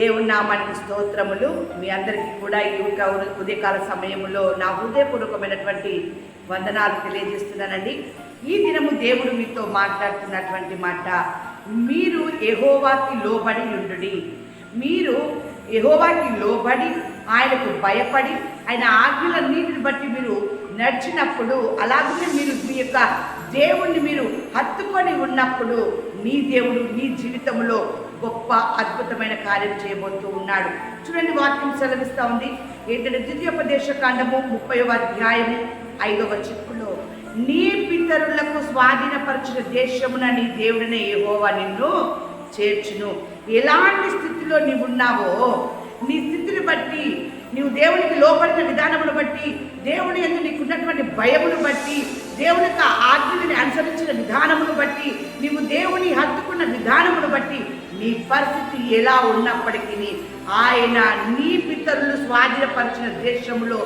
దేవుని నామానికి స్తోత్రములు. మీ అందరికీ కూడా ఈ యొక్క ఉదయకాల సమయంలో నా హృదయపూర్వకమైనటువంటి వందనాలు తెలియజేస్తున్నానండి. ఈ దినము దేవుడు మీతో మాట్లాడుతున్నటువంటి మాట మీరు ఎహోవాకి లోబడి ఉండుడి. మీరు ఎహోవాకి లోబడి ఆయనకు భయపడి ఆయన ఆజ్ఞలన్నిటిని బట్టి మీరు నడిచినప్పుడు అలాగే మీరు మీ యొక్క దేవుణ్ణి మీరు హత్తుకొని ఉన్నప్పుడు నీ దేవుడు నీ జీవితంలో గొప్ప అద్భుతమైన కార్యం చేయబోతూ ఉన్నాడు. చూడండి వాక్యం సెలవిస్తూ ఉంది. ఏంటంటే ద్వితీయోపదేశ కాండము ముప్పై అధ్యాయము ఐదవ చిక్కులో నీ పితరులకు స్వాధీనపరిచిన దేశమున నీ దేవుడిని యెహోవా నిన్ను చేర్చును. ఎలాంటి స్థితిలో నీవు ఉన్నావో నీ స్థితిని బట్టి నీవు దేవునికి లోపడిన విధానమును బట్టి దేవుని నీకు నీకున్నటువంటి భయమును బట్టి దేవుని యొక్క ఆజ్ఞని అనుసరించిన విధానమును బట్టి నీవు దేవుని హత్తుకున్న విధానమును బట్టి నీ పరిస్థితి ఎలా ఉన్నప్పటికీ ఆయన నీ పితరులు స్వాధీనపరిచిన దేశంలో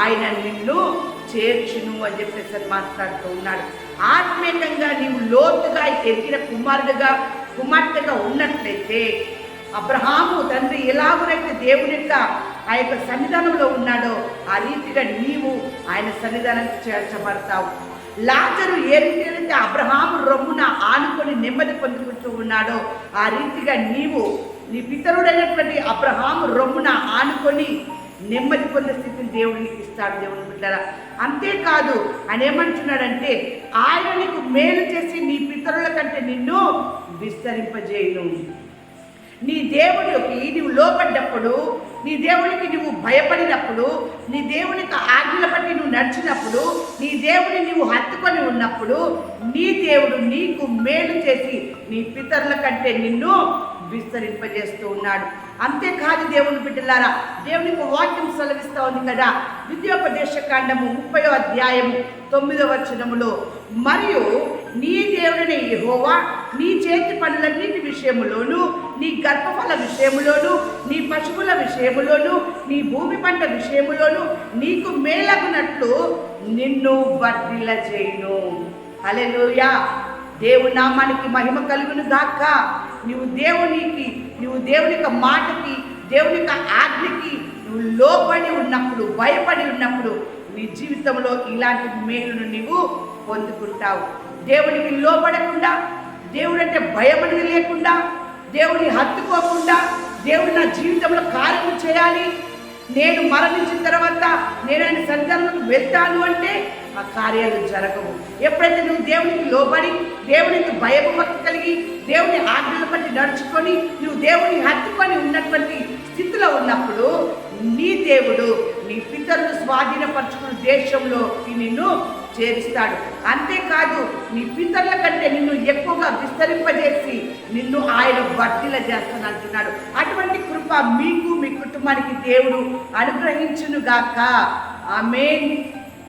ఆయన నిన్ను చేర్చును అని చెప్పేసి మాట్లాడుతూ ఉన్నాడు. ఆత్మీయంగా నీవు లోతుగా ఎదిగిన కుమారుడుగా కుమార్తెగా ఉన్నట్లయితే అబ్రహాము తండ్రి ఎలాగునైతే దేవుని యొక్క ఆ యొక్క సన్నిధానంలో ఉన్నాడో ఆ రీతిగా నీవు ఆయన సన్నిధానానికి చేర్చబడతావు. లాజరు ఏ రీతిగా అబ్రహాము రొమ్మున ఆనుకొని నెమ్మది పొందుకుంటూ ఉన్నాడో ఆ రీతిగా నీవు నీ పితరుడైనటువంటి అబ్రహాము రొమ్మున ఆనుకొని నెమ్మది పొందే స్థితిని దేవుడు నీకు ఇస్తాడు దేవుని బిడ్డరా. అంతేకాదు ఆయన ఏమంటున్నాడంటే ఆయన నీకు మేలు చేసి నీ పితరుల కంటే నిన్ను విస్తరింపజేయను. నీ దేవుడి యొక్క ఇది లోపడ్డప్పుడు నీ దేవునికి నువ్వు భయపడినప్పుడు నీ దేవునికి ఆజ్ఞల బట్టి నువ్వు నడిచినప్పుడు నీ దేవుని నువ్వు హత్తుకొని ఉన్నప్పుడు నీ దేవుడు నీకు మేలు చేసి నీ పితరుల కంటే నిన్ను విస్తరింపజేస్తూ ఉన్నాడు. అంతేకాదు దేవుని బిడ్డలారా దేవునికి వాక్యం సెలవిస్తూ ఉంది కదా. విద్యోపదేశ కాండము ముప్పై అధ్యాయము తొమ్మిదవ వచనములో మరియు నీ దేవుడిని యహోవా నీ చేతి పనులన్నిటి విషయములోనూ నీ గర్భఫల విషయములోను నీ పశువుల విషయములోను నీ భూమి పంట విషయములోను నీకు మేలగునట్లు నిన్ను వర్ధిల్ల చేయును అలెలుయా దేవుని నామానికి మహిమ కలుగును గాక. నీవు దేవునికి నీవు దేవుని యొక్క మాటకి దేవుని యొక్క ఆజ్ఞకి నువ్వు లోపడి ఉన్నప్పుడు భయపడి ఉన్నప్పుడు నీ జీవితంలో ఇలాంటి మేలును నీవు పొందుకుంటావు. దేవునికి లోపడకుండా దేవుడంటే భయపడి భయం అనేది లేకుండా దేవుని హత్తుకోకుండా దేవుడు నా జీవితంలో కార్యం చేయాలి. నేను మరణించిన తర్వాత నేను ఆయన వెళ్తాను అంటే ఆ కార్యాలు జరగవు. ఎప్పుడైతే నువ్వు దేవునికి లోబడి దేవునికి భయభక్తి కలిగి దేవుని ఆజ్ఞలు బట్టి నడుచుకొని నువ్వు దేవుని హత్తుకొని ఉన్నటువంటి స్థితిలో ఉన్నప్పుడు నీ దేవుడు నీ పితరులు స్వాధీనపరచుకున్న దేశంలో నిన్ను చేరుస్తాడు. అంతేకాదు నీ పితరుల కంటే నిన్ను ఎక్కువగా విస్తరింపజేసి నిన్ను ఆయన వర్తిల చేస్తాను అంటున్నాడు. అటువంటి కృప మీకు మీ కుటుంబానికి దేవుడు అనుగ్రహించునుగాక. ఆమెన్.